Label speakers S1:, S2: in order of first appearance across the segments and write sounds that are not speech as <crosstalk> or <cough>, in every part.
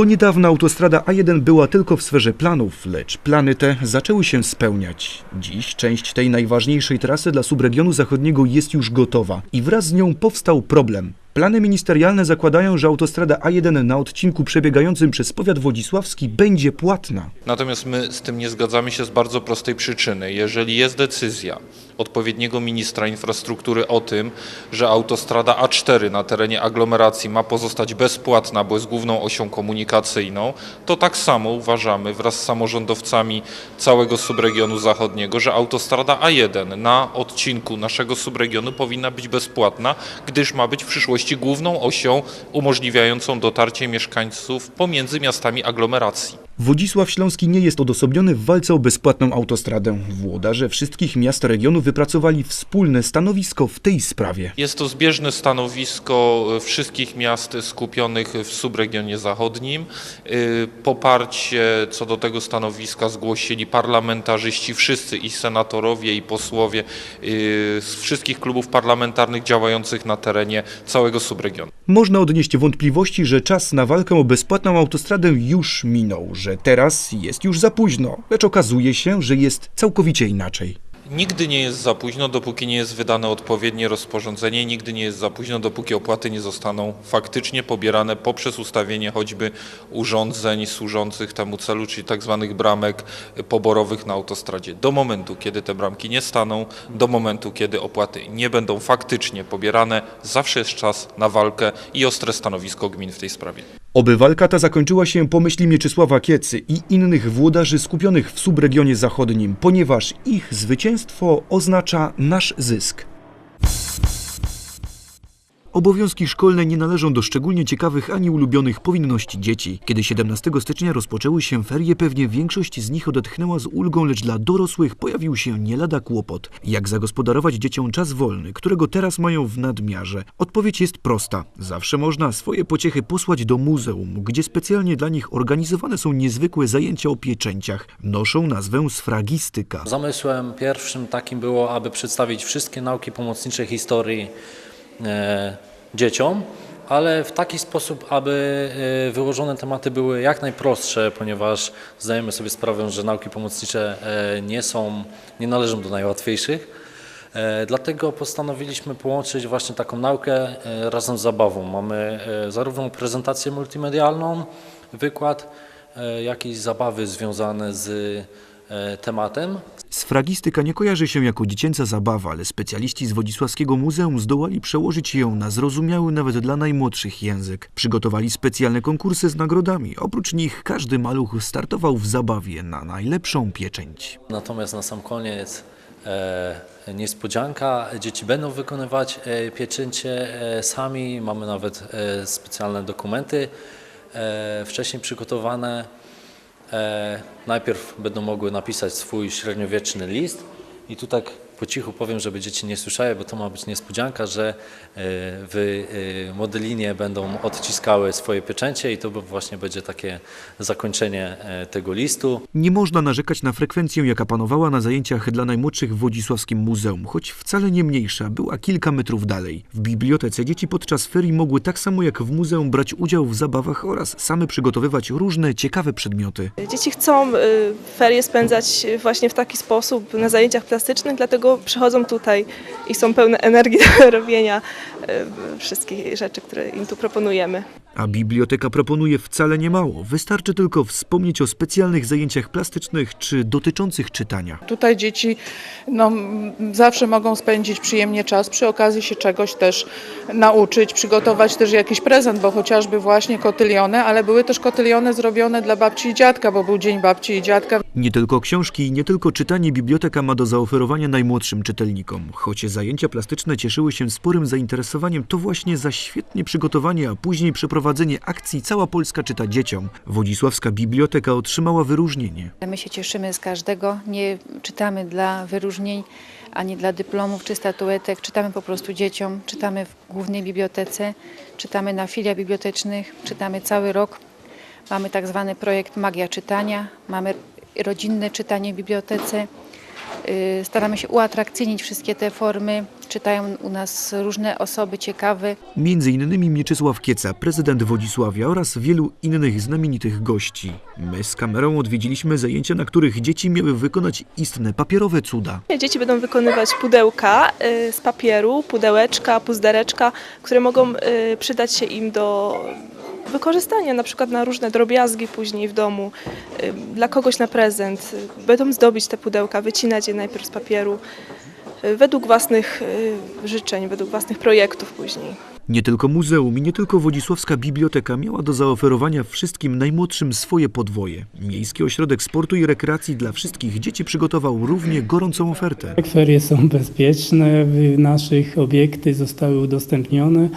S1: Do niedawna autostrada A1 była tylko w sferze planów, lecz plany te zaczęły się spełniać. Dziś część tej najważniejszej trasy dla subregionu zachodniego jest już gotowa i wraz z nią powstał problem. Plany ministerialne zakładają, że autostrada A1 na odcinku przebiegającym przez powiat wodzisławski będzie płatna.
S2: Natomiast my z tym nie zgadzamy się z bardzo prostej przyczyny. Jeżeli jest decyzja odpowiedniego ministra infrastruktury o tym, że autostrada A4 na terenie aglomeracji ma pozostać bezpłatna, bo jest główną osią komunikacyjną, to tak samo uważamy wraz z samorządowcami całego subregionu zachodniego, że autostrada A1 na odcinku naszego subregionu powinna być bezpłatna, gdyż ma być w przyszłości główną osią umożliwiającą dotarcie mieszkańców pomiędzy miastami aglomeracji.
S1: Wodzisław Śląski nie jest odosobniony w walce o bezpłatną autostradę. Włodarze wszystkich miast regionu wypracowali wspólne stanowisko w tej sprawie.
S2: Jest to zbieżne stanowisko e, wszystkich miast skupionych w subregionie zachodnim. Y, Poparcie co do tego stanowiska zgłosili parlamentarzyści, wszyscy i senatorowie, i posłowie y, z wszystkich klubów parlamentarnych działających na terenie całego subregionu.
S1: Można odnieść wątpliwości, że czas na walkę o bezpłatną autostradę już minął, że teraz jest już za późno, lecz okazuje się, że jest całkowicie inaczej.
S2: Nigdy nie jest za późno, dopóki nie jest wydane odpowiednie rozporządzenie, nigdy nie jest za późno, dopóki opłaty nie zostaną faktycznie pobierane poprzez ustawienie choćby urządzeń służących temu celu, czyli tak zwanych bramek poborowych na autostradzie. Do momentu, kiedy te bramki nie staną, do momentu, kiedy opłaty nie będą faktycznie pobierane, zawsze jest czas na walkę i ostre stanowisko gmin w tej sprawie.
S1: Oby walka ta zakończyła się po myśli Mieczysława Kiecy i innych włodarzy skupionych w subregionie zachodnim, ponieważ ich zwycięstwo oznacza nasz zysk. Obowiązki szkolne nie należą do szczególnie ciekawych ani ulubionych powinności dzieci. Kiedy 17 stycznia rozpoczęły się ferie, pewnie większość z nich odetchnęła z ulgą, lecz dla dorosłych pojawił się nie lada kłopot. Jak zagospodarować dzieciom czas wolny, którego teraz mają w nadmiarze? Odpowiedź jest prosta. Zawsze można swoje pociechy posłać do muzeum, gdzie specjalnie dla nich organizowane są niezwykłe zajęcia o pieczęciach. Noszą nazwę sfragistyka.
S3: Zamysłem pierwszym takim było, aby przedstawić wszystkie nauki pomocnicze historii dzieciom, ale w taki sposób, aby e, wyłożone tematy były jak najprostsze, ponieważ zdajemy sobie sprawę, że nauki pomocnicze e, nie są, nie należą do najłatwiejszych. E, Dlatego postanowiliśmy połączyć właśnie taką naukę e, razem z zabawą. Mamy e, zarówno prezentację multimedialną, wykład, e, jak i zabawy związane z e, tematem.
S1: Sfragistyka nie kojarzy się jako dziecięca zabawa, ale specjaliści z Wodzisławskiego Muzeum zdołali przełożyć ją na zrozumiały nawet dla najmłodszych język. Przygotowali specjalne konkursy z nagrodami. Oprócz nich każdy maluch startował w zabawie na najlepszą pieczęć.
S3: Natomiast na sam koniec e, niespodzianka. Dzieci będą wykonywać e, pieczęcie e, sami. Mamy nawet e, specjalne dokumenty e, wcześniej przygotowane. E, najpierw będą mogły napisać swój średniowieczny list i tu tak po cichu powiem, żeby dzieci nie słyszały, bo to ma być niespodzianka, że e, w e, modelinie będą odciskały swoje pieczęcie i to właśnie będzie takie zakończenie e, tego listu.
S1: Nie można narzekać na frekwencję, jaka panowała na zajęciach dla najmłodszych w Wodzisławskim Muzeum, choć wcale nie mniejsza, była kilka metrów dalej. W bibliotece dzieci podczas ferii mogły tak samo jak w muzeum brać udział w zabawach oraz same przygotowywać różne ciekawe przedmioty.
S4: Dzieci chcą y, ferie spędzać właśnie w taki sposób na zajęciach plastycznych, dlatego przychodzą tutaj i są pełne energii do <laughs> robienia y, wszystkich rzeczy, które im tu proponujemy.
S1: A biblioteka proponuje wcale nie mało. Wystarczy tylko wspomnieć o specjalnych zajęciach plastycznych czy dotyczących czytania.
S5: Tutaj dzieci no, zawsze mogą spędzić przyjemnie czas, przy okazji się czegoś też nauczyć, przygotować też jakiś prezent, bo chociażby właśnie kotyliony, ale były też kotyliony zrobione dla babci i dziadka, bo był Dzień Babci i Dziadka.
S1: Nie tylko książki i nie tylko czytanie biblioteka ma do zaoferowania najmłodszym czytelnikom. Choć zajęcia plastyczne cieszyły się sporym zainteresowaniem, to właśnie za świetnie przygotowanie, a później przeprowadzenie akcji Cała Polska czyta dzieciom. Wodzisławska Biblioteka otrzymała wyróżnienie.
S6: My się cieszymy z każdego, nie czytamy dla wyróżnień ani dla dyplomów czy statuetek, czytamy po prostu dzieciom, czytamy w głównej bibliotece, czytamy na filiach bibliotecznych, czytamy cały rok. Mamy tak zwany projekt Magia Czytania, mamy rodzinne czytanie w bibliotece. Yy, Staramy się uatrakcyjnić wszystkie te formy, czytają u nas różne osoby ciekawe.
S1: Między innymi Mieczysław Kieca, prezydent Wodzisławia oraz wielu innych znamienitych gości. My z kamerą odwiedziliśmy zajęcia, na których dzieci miały wykonać istne papierowe cuda.
S4: Dzieci będą wykonywać pudełka y, z papieru, pudełeczka, puzdereczka, które mogą y, przydać się im do wykorzystania, na przykład na różne drobiazgi później w domu, y, dla kogoś na prezent. Będą zdobić te pudełka, wycinać je najpierw z papieru, według własnych y, życzeń, według własnych projektów później.
S1: Nie tylko muzeum i nie tylko Wodzisławska Biblioteka miała do zaoferowania wszystkim najmłodszym swoje podwoje. Miejski Ośrodek Sportu i Rekreacji dla wszystkich dzieci przygotował równie gorącą ofertę.
S7: Ferie są bezpieczne, w- naszych obiekty zostały udostępnione.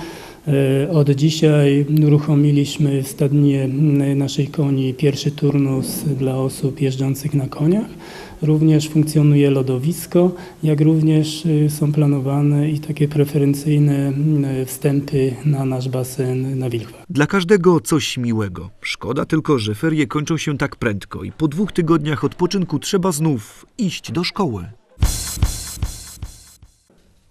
S7: E, Od dzisiaj uruchomiliśmy w stadnie m, naszych koni pierwszy turnus dla osób jeżdżących na koniach. Również funkcjonuje lodowisko, jak również e, są planowane i takie preferencyjne m, wstępy na nasz basen na Wilchwa.
S1: Dla każdego coś miłego. Szkoda tylko, że ferie kończą się tak prędko i po dwóch tygodniach odpoczynku trzeba znów iść do szkoły.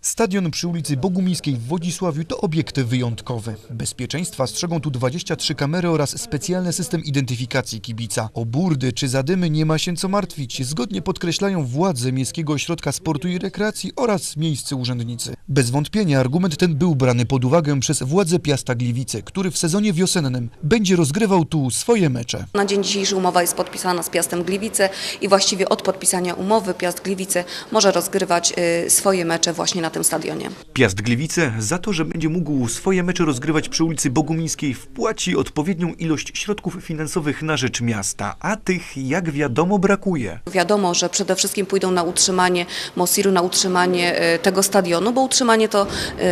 S1: Stadion przy ulicy Bogumińskiej w Wodzisławiu to obiekt wyjątkowy. Bezpieczeństwa strzegą tu 23 kamery oraz specjalny system identyfikacji kibica. O burdy czy zadymy nie ma się co martwić, zgodnie podkreślają władze Miejskiego Ośrodka Sportu i Rekreacji oraz miejscy urzędnicy. Bez wątpienia argument ten był brany pod uwagę przez władze Piasta Gliwice, który w sezonie wiosennym będzie rozgrywał tu swoje mecze.
S8: Na dzień dzisiejszy umowa jest podpisana z Piastem Gliwice i właściwie od podpisania umowy Piast Gliwice może rozgrywać y, swoje mecze właśnie na tym stadionie.
S1: Piast Gliwice za to, że będzie mógł swoje mecze rozgrywać przy ulicy Bogumińskiej wpłaci odpowiednią ilość środków finansowych na rzecz miasta, a tych jak wiadomo brakuje.
S8: Wiadomo, że przede wszystkim pójdą na utrzymanie Mosiru, na utrzymanie y, tego stadionu, bo utrzymanie to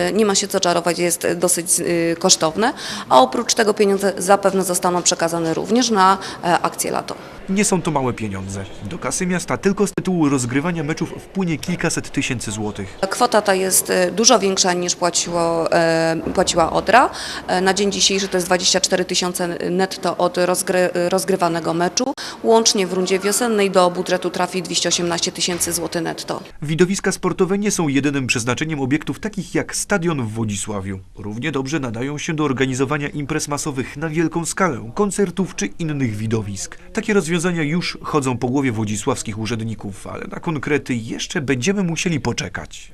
S8: y, nie ma się co czarować, jest dosyć y, kosztowne, a oprócz tego pieniądze zapewne zostaną przekazane również na e, akcję lato.
S1: Nie są to małe pieniądze. Do kasy miasta tylko z tytułu rozgrywania meczów wpłynie kilkaset tysięcy złotych.
S8: Kwota ta jest e, dużo większa niż płaciło, e, płaciła Odra. E, Na dzień dzisiejszy to jest 24 tysiące netto od rozgry, rozgrywanego meczu. Łącznie w rundzie wiosennej do budżetu trafi 218 tysięcy złotych netto.
S1: Widowiska sportowe nie są jedynym przeznaczeniem obiektów takich jak stadion w Wodzisławiu. Równie dobrze nadają się do organizowania imprez masowych na wielką skalę, koncertów czy innych widowisk. Takie rozwiązania już chodzą po głowie wodzisławskich urzędników, ale na konkrety jeszcze będziemy musieli poczekać.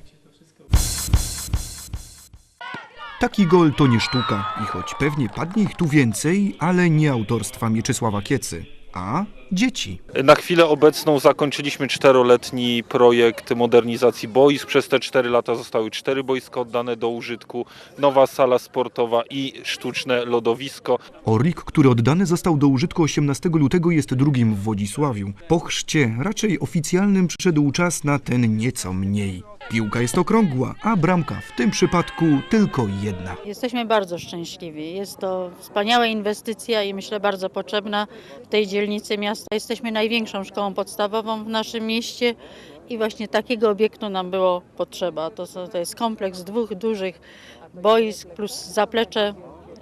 S1: Taki gol to nie sztuka i choć pewnie padnie ich tu więcej, ale nie autorstwa Mieczysława Kiecy, a dzieci.
S2: Na chwilę obecną zakończyliśmy czteroletni projekt modernizacji boisk. Przez te cztery lata zostały cztery boiska oddane do użytku, nowa sala sportowa i sztuczne lodowisko.
S1: Orlik, który oddany został do użytku 18 lutego jest drugim w Wodzisławiu. Po chrzcie, raczej oficjalnym, przyszedł czas na ten nieco mniej. Piłka jest okrągła, a bramka w tym przypadku tylko jedna.
S9: Jesteśmy bardzo szczęśliwi. Jest to wspaniała inwestycja i myślę bardzo potrzebna w tej dzielnicy miasta. Jesteśmy największą szkołą podstawową w naszym mieście i właśnie takiego obiektu nam było potrzeba. To, to jest kompleks dwóch dużych boisk plus zaplecze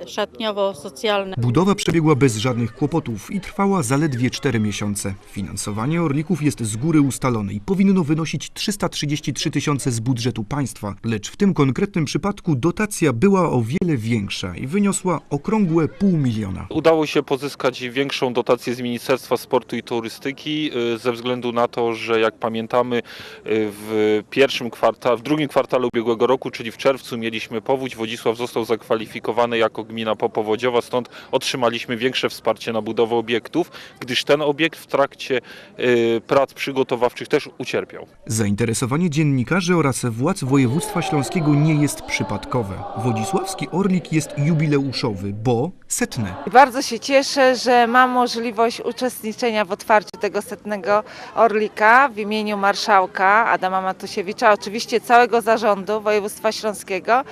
S9: szatniowo-socjalne.
S1: Budowa przebiegła bez żadnych kłopotów i trwała zaledwie 4 miesiące. Finansowanie Orlików jest z góry ustalone i powinno wynosić 333 tysiące z budżetu państwa, lecz w tym konkretnym przypadku dotacja była o wiele większa i wyniosła okrągłe pół miliona.
S2: Udało się pozyskać większą dotację z Ministerstwa Sportu i Turystyki y, ze względu na to, że jak pamiętamy y, w pierwszym kwartale, w drugim kwartale ubiegłego roku, czyli w czerwcu mieliśmy powódź. Wodzisław został zakwalifikowany jako gmina popowodziowa, stąd otrzymaliśmy większe wsparcie na budowę obiektów, gdyż ten obiekt w trakcie y, prac przygotowawczych też ucierpiał.
S1: Zainteresowanie dziennikarzy oraz władz województwa śląskiego nie jest przypadkowe. Wodzisławski Orlik jest jubileuszowy, bo setny.
S10: Bardzo się cieszę, że mam możliwość uczestniczenia w otwarciu tego setnego Orlika w imieniu marszałka Adama Matusiewicza, oczywiście całego zarządu województwa śląskiego,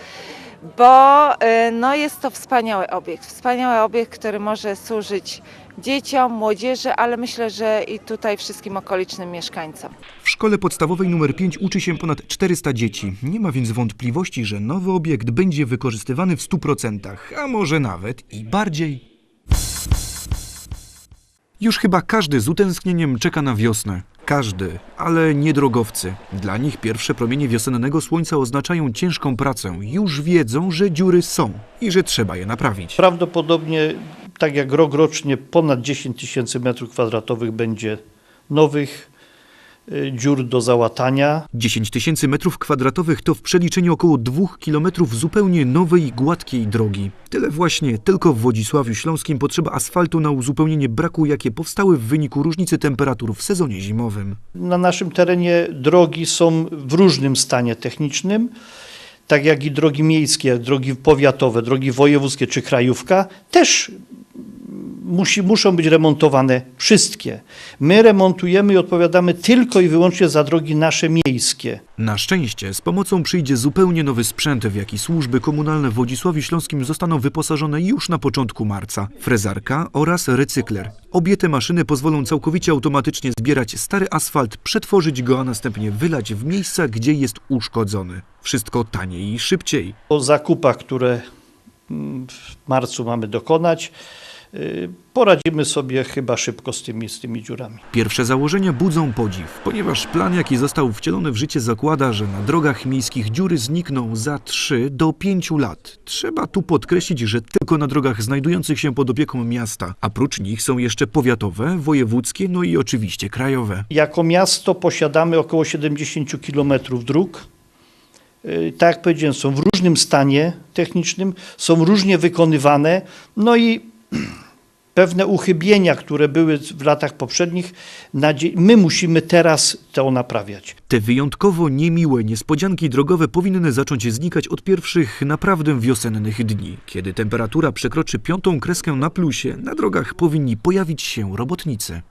S10: bo y, no, jest to wspaniały obiekt. Wspaniały obiekt, który może służyć dzieciom, młodzieży, ale myślę, że i tutaj wszystkim okolicznym mieszkańcom.
S1: W szkole podstawowej nr 5 uczy się ponad 400 dzieci. Nie ma więc wątpliwości, że nowy obiekt będzie wykorzystywany w 100%, a może nawet i bardziej. Już chyba każdy z utęsknieniem czeka na wiosnę. Każdy, ale nie drogowcy. Dla nich pierwsze promienie wiosennego słońca oznaczają ciężką pracę. Już wiedzą, że dziury są i że trzeba je naprawić.
S11: Prawdopodobnie, tak jak rok rocznie, ponad 10 tysięcy metrów kwadratowych będzie nowych dziur do załatania.
S1: 10 tysięcy metrów kwadratowych to w przeliczeniu około 2 kilometrów zupełnie nowej, gładkiej drogi. Tyle właśnie tylko w Wodzisławiu Śląskim potrzeba asfaltu na uzupełnienie braku, jakie powstały w wyniku różnicy temperatur w sezonie zimowym.
S11: Na naszym terenie drogi są w różnym stanie technicznym, tak jak i drogi miejskie, drogi powiatowe, drogi wojewódzkie czy krajówka też musi, muszą być remontowane wszystkie. My remontujemy i odpowiadamy tylko i wyłącznie za drogi nasze miejskie.
S1: Na szczęście z pomocą przyjdzie zupełnie nowy sprzęt, w jaki służby komunalne w Wodzisławiu Śląskim zostaną wyposażone już na początku marca. Frezarka oraz recykler. Obie te maszyny pozwolą całkowicie automatycznie zbierać stary asfalt, przetworzyć go, a następnie wylać w miejsca, gdzie jest uszkodzony. Wszystko taniej i szybciej.
S11: Po zakupach, które mm, w marcu mamy dokonać, poradzimy sobie chyba szybko z tymi, z tymi dziurami.
S1: Pierwsze założenia budzą podziw, ponieważ plan, jaki został wcielony w życie, zakłada, że na drogach miejskich dziury znikną za 3 do 5 lat. Trzeba tu podkreślić, że tylko na drogach znajdujących się pod opieką miasta, a prócz nich są jeszcze powiatowe, wojewódzkie, no i oczywiście krajowe.
S11: Jako miasto posiadamy około 70 km dróg. Y, Tak jak powiedziałem, są w różnym stanie technicznym, są różnie wykonywane, no i <clears throat> pewne uchybienia, które były w latach poprzednich, my musimy teraz to naprawiać.
S1: Te wyjątkowo niemiłe niespodzianki drogowe powinny zacząć znikać od pierwszych naprawdę wiosennych dni. Kiedy temperatura przekroczy piątą kreskę na plusie, na drogach powinni pojawić się robotnicy.